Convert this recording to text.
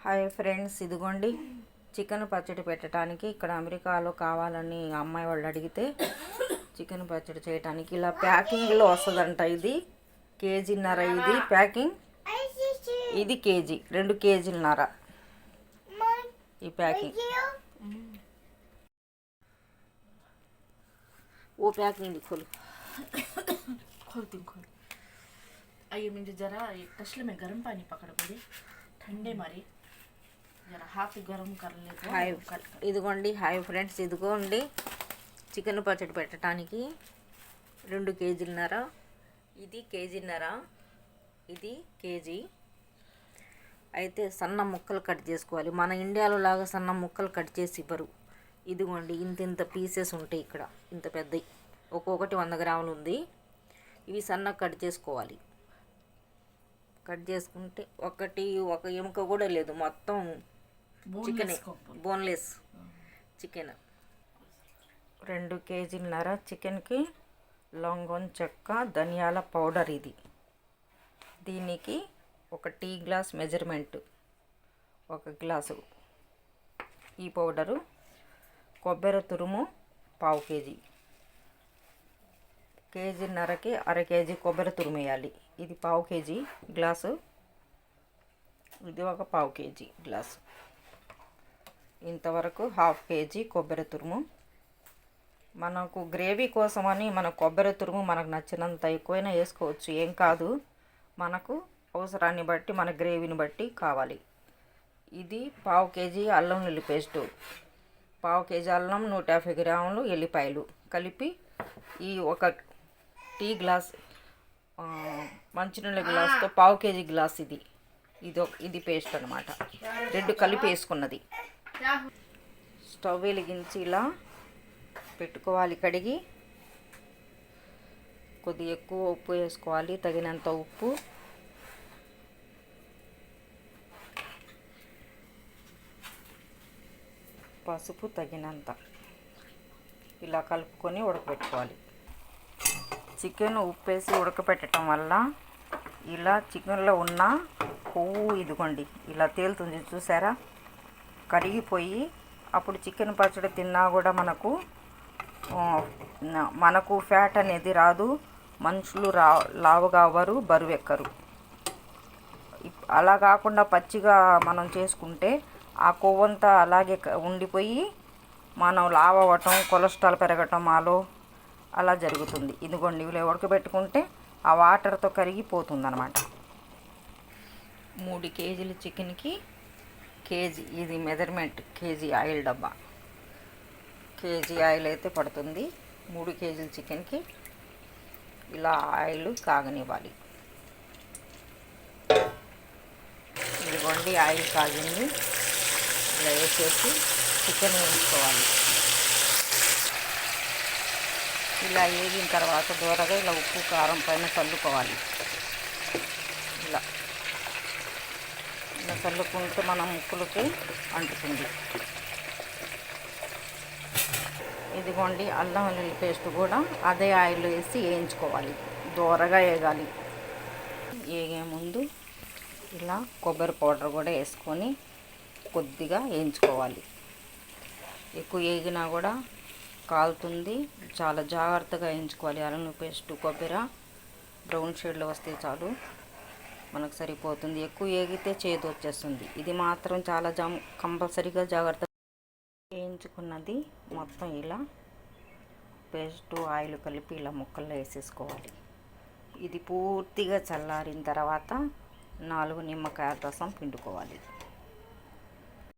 Hi friends ఇదిగోండి chicken పచ్చడి పెట్టడానికి ఇక్కడ అమెరికాలో కావాలని అమ్మాయి వాళ్ళు అడిగితే చికెన్ పచ్చడి చేయడానికి ఇలా ప్యాకింగ్లో వస్తుందంట ఇది కేజీన్నర ఇది ప్యాకింగ్ ఇది కేజీ రెండు కేజీలన్నర ఈ ప్యాకింగ్ ఓ ప్యాకింగ్ खोल खोलती हूँ खोल आइए मुझे ज़रा एक तसले में गर्म पानी पकड़ पड़े ठंडे मारे ఇదిగోండి హాయ్ ఫ్రెండ్స్ ఇదిగోండి. చికెన్ పచ్చడి పెట్టడానికి రెండు కేజీలన్నర. ఇది కేజీన్నర ఇది కేజీ. అయితే సన్న ముక్కలు కట్ చేసుకోవాలి. మన ఇండియాలో లాగా సన్న ముక్కలు కట్ చేసి ఇవ్వరు. ఇదిగోండి ఇంత ఇంత పీసెస్ ఉంటాయి ఇక్కడ ఇంత పెద్దవి ఒక్కొక్కటి వంద గ్రాములు ఉంది. ఇవి సన్న కట్ చేసుకోవాలి. కట్ చేసుకుంటే ఒకటి ఒక ఎముక కూడా లేదు. మొత్తం చికెన్ బోన్లెస్ చికెన్ రెండు కేజీలన్నర చికెన్కి లవంగం చెక్క ధనియాల పౌడర్ ఇది. దీనికి ఒక టీ గ్లాస్ మెజర్మెంట్. ఒక గ్లాసు ఈ పౌడరు. కొబ్బరి తురుము పావు కేజీ. కేజీన్నరకి అర కేజీ కొబ్బరి తురుము వేయాలి. ఇది పావు కేజీ గ్లాసు. ఇది ఒక పావు కేజీ గ్లాసు. ఇంతవరకు హాఫ్ కేజీ కొబ్బరి తురుము. మనకు గ్రేవీ కోసమని మన కొబ్బరి తురుము మనకు నచ్చినంత ఎక్కువైనా వేసుకోవచ్చు. ఏం కాదు మనకు అవసరాన్ని బట్టి మన గ్రేవీని బట్టి కావాలి. ఇది పావు కేజీ అల్లం వెల్లుల్లి పేస్టు. పావు కేజీ అల్లం నూట యాభై గ్రాములు ఎల్లిపాయలు. కలిపి ఈ ఒక టీ గ్లాస్ మంచినీళ్ళ గ్లాస్తో పావు కేజీ గ్లాస్ ఇది. ఇది ఇది పేస్ట్ అనమాట రెండు కలిపి వేసుకున్నది. స్టవ్ వెలిగించి ఇలా పెట్టుకోవాలి కడిగి. కొద్దిగా ఎక్కువ ఉప్పు వేసుకోవాలి తగినంత ఉప్పు. పసుపు తగినంత. ఇలా కలుపుకొని ఉడకబెట్టుకోవాలి. చికెన్ ఉప్పేసి ఉడకబెట్టడం వల్ల ఇలా చికెన్లో ఉన్న కొవ్వు ఇదిగోండి ఇలా తేలుతుంది చూసారా? కరిగిపోయి అప్పుడు చికెన్ పచ్చడి తిన్నా కూడా మనకు మనకు ఫ్యాట్ అనేది రాదు. మనుషులు రా లావుగా అవ్వరు బరువు ఎక్కరు అలా కాకుండా పచ్చిగా మనం చేసుకుంటే ఆ కొవ్వంతా అలాగే ఉండిపోయి మనం లావ్ అవ్వటం కొలెస్ట్రాల్ పెరగటం మాలో అలా జరుగుతుంది. ఇదిగోండి ఇవి ఉడకబెట్టుకుంటే ఆ వాటర్తో కరిగిపోతుంది అనమాట మూడు కేజీల చికెన్కి కేజీ ఇది మెజర్మెంట్ కేజీ ఆయిల్ డబ్బా. కేజీ ఆయిల్ అయితే పడుతుంది. మూడు కేజీల చికెన్కి ఇలా ఆయిల్ కాగనివ్వాలి. ఇదిగోండి ఆయిల్ కాగింది. ఇలా వేసేసి చికెన్ వేసుకోవాలి ఇలా వేగిన తర్వాత దూరగా ఇలా ఉప్పు కారం పైన చల్లుకోవాలి ఇలా ఇలా చల్లుకుంటే మన ముక్కులకి అంటుతుంది ఇదిగోండి అల్లం వెల్లుల్లి పేస్ట్ కూడా అదే ఆయిల్ వేసి వేయించుకోవాలి. దూరగా వేగాలి. వేగే ముందు ఇలా కొబ్బరి పౌడర్ కూడా వేసుకొని కొద్దిగా వేయించుకోవాలి. ఎక్కువ వేగినా కూడా కాలుతుంది. చాలా జాగ్రత్తగా వేయించుకోవాలి. అల్లం పేస్ట్ కొబ్బరి బ్రౌన్ షేడ్లో వస్తే చాలు. మనకు సరిపోతుంది. ఎక్కువ ఏగితే చేదు వచ్చేస్తుంది. ఇది మాత్రం చాలా జామ్ కంపల్సరీగా జాగ్రత్త వేయించుకున్నది మొత్తం ఇలా పేస్ట్ ఆయిల్ కలిపి ఇలా ముక్కల్లో వేసేసుకోవాలి. ఇది పూర్తిగా చల్లారిన తర్వాత నాలుగు నిమ్మకాయ రసం పిండుకోవాలి.